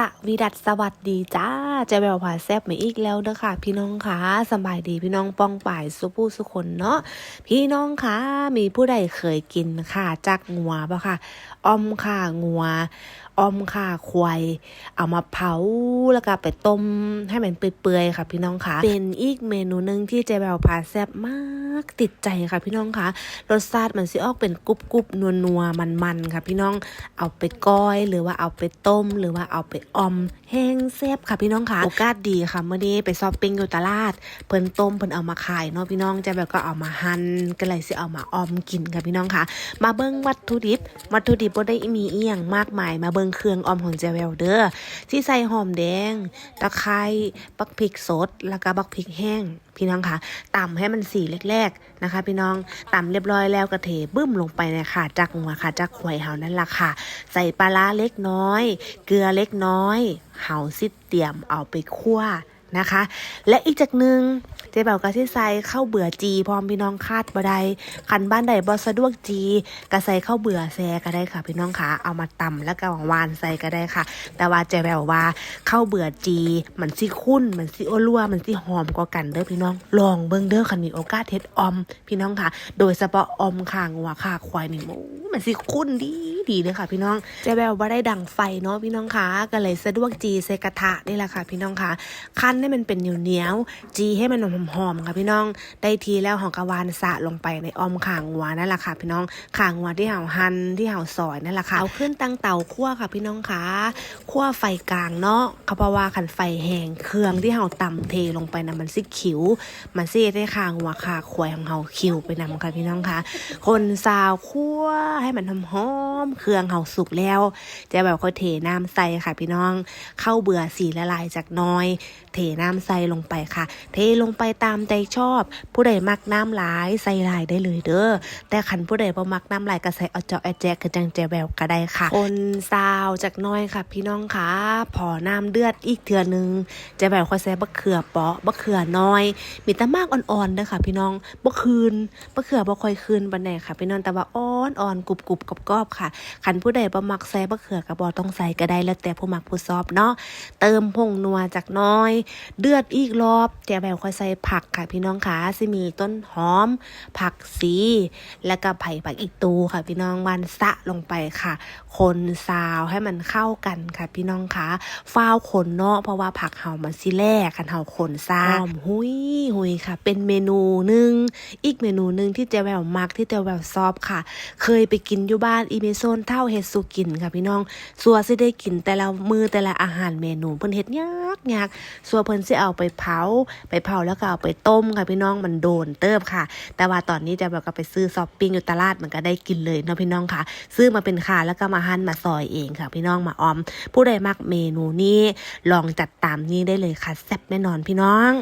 tạo. วีดัสสวัสดีจ้าเจะแววผาแซบมาอีกแล้วเด้อค่ะพี่น้องคะสบายดีพี่น้องป้องป่ายสุผู้สุคนเนาะพี่น้องคะมีผู้ใดเคยกินค่ะจากงัวปะค่ะออมค่ะงัวออมค่ะควายเอามาเผาแล้วก็ไปต้มให้มันเปื่อยๆค่ะ พี่น้องคะเป็นอีกเมนูหนึงที่เจแววผาแซบมากติดใจค่ะ พี่น้องคะรสชาติมันสิออกเป็นกรุบกรุบนัวนัวๆมันๆค่ะ พี่น้องเอาไปก้อยหรือว่าเอาไปต้มหรือว่าเอาไปออมแห้งแซ่บค่ะพี่น้องค่ะโอกาสดีค่ะเมื่อนี้ไปซอปปิ้งอยู่ตลาด เพิ่นต้มเพิ่นเอามาขายเนาะพี่น้องจะแบบก็เอามาหั่นก็เลยสิเอามาออมกินค่ะพี่น้องค่ะ มาเบิ่งวัตถุดิบ วัตถุดิบบ่ได้มีเอียงมากมาย มาเบิ่งเครื่องออมของเจแววเด้อที่ใส่หอมแดง ตะไคร้บักพริกสด แล้วก็บักพริกแห้งพี่น้องค่ะตำให้มันสีแรกๆนะคะ พี่น้องตำเรียบร้อยแล้วก็เทบึ้มลงไปเลยค่ะจากหัวค่ะจากหวยเฮานั่นล่ะค่ะ ใส่ปลาร้าเล็กน้อย เกลือเล็กน้อยเฮาสิเตรียมเอาไปคั่ว นะคะ และอีกจากหนึ่งเจ๊เบาก็สิใส่ข้าเบื่อจี พร้อมพี่น้องคาดบ่ได้คันบ้านใดบ่สะดวกจีก็ใส่ข้าเบื่อแซก็ได้ค่ะ พี่น้องค่ะเอามาตำแล้วก็หวานใส่ก็ได้ค่ะ แต่ว่าเจ๊แววว่าเข้าเบื่อจีมันสิคุ้นมันสิโอลัวมันสิหอมกว่ากันเด้อพี่น้องลองเบิ่งเด้อคันมีโอกาสเฮ็ดออม พี่น้องค่ะ โดยเฉพาะออมข่างหัวข่าควายนี่โอ้มันสิคุ้นดีดีเลยค่ะ พี่น้องเจ๊แววบ่ได้ดังไฟเนาะพี่น้องค่ะก็เลยสะดวกจีใส่กระทะนี่แหละค่ะ พี่น้องค่ะคันให้มันเป็นเหนียวเหนียวๆจีให้มันหอมๆค่ะพี่น้อง ได้ทีแล้วหอกระวานสะลงไปในออมข่างหัวนั่นแหละค่ะ พี่น้องข่างหัวที่เห่าหันที่เห่าซอยนั่นแหละค่ะเอาขึ้นตั้งเตาคั่วค่ะพี่น้องค่ะคั่วไฟกลางเนาะเขาเพราะว่าขันไฟแห้งเครื่องที่เห่าตำเทลงไปนะมันสิขิว มันสิได้ข่างหัวขาควายของเห่าคิวไปนำค่ะพี่น้องค่ะ คนซาวคั่วให้มันหอมๆเครื่องเห่าสุกแล้ว จะแบบค่อยเทน้ำใส่ค่ะพี่น้อง เข้าเบื่อสีละลายจากน้อย เทน้ำใส่ลงไปค่ะ เทลงไปตามใจชอบ ผู้ใดมักน้ำหลายใส่หลายได้เลยเด้อแต่ขันผู้ใดบ่มักน้ำหลายก็ใส่เอาเจาะแอแจกคือจังแจแววก็ได้ค่ะ คนซาวจากน้อยค่ะ พี่น้องค่ะพอน้ำเดือดอีกเทื่อนึงจะแบบค่อยใส่บะเขือเปาะบะเขือน้อย มีแต่มากอ่อนๆเด้อค่ะ พี่น้องบ่คืนบะเขือบ่ค่อยคืนปานใดค่ะพี่น้องแต่ว่าอ่อนอ่อนๆกรุบกรุบกรอบๆค่ะขันผู้ใดบ่มักใส่บะเขือก็บ่ต้องใส่ก็ได้แล้วแต่ผู้มักผู้ชอบเนาะเติมผงนัวจากน้อยเดือดอีกรอบแจแบบค่อยใส่ผักค่ะพี่น้องค่ะสิมีต้นหอม ผักสี แล้วก็ไผ่ผักอีกตูค่ะ พี่น้องมันสะลงไปค่ะ คนซาวให้มันเข้ากันค่ะ พี่น้องค่ะฟ้าวคนเนาะเพราะว่าผักเห่ามันสิแลกกันเห่าคนซาหุยหุยค่ะ เป็นเมนูหนึ่งอีกเมนูหนึ่งที่เจแววมักที่เจแววชอบค่ะ เคยไปกินอยู่บ้านอีเมโซนเท่าเฮดสุกินค่ะพี่น้องสัวสิได้กินแต่ละมือแต่ละอาหารเมนูเพิ่นเฮ็ดยากยากสัวเพิ่นสิเอาไปเผา ไปเผาแล้วก็เอาไปต้มค่ะพี่น้องมันโดนเติบค่ะ แต่ว่าตอนนี้จะแบบก็ไปซื้อซอปปิ้งอยู่ตลาดมันก็ได้กินเลยเนาะพี่น้องค่ะ ซื้อมาเป็นค่ะแล้วก็มาหั่นมาซอยเองค่ะ พี่น้องมาออม ผู้ใดมักเมนูนี้ลองจัดตามนี้ได้เลยค่ะแซ่บแน่นอนพี่น้อง